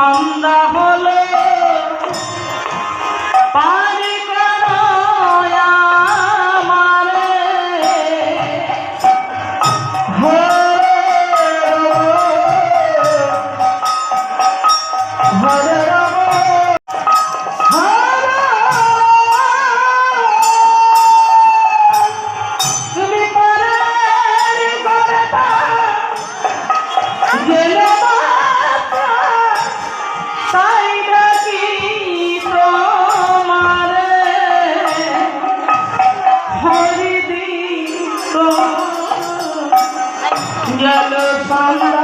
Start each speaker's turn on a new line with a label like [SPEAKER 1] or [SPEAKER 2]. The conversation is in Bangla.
[SPEAKER 1] সন্ধ্যা হলো। পা গেল সন্ধ্যা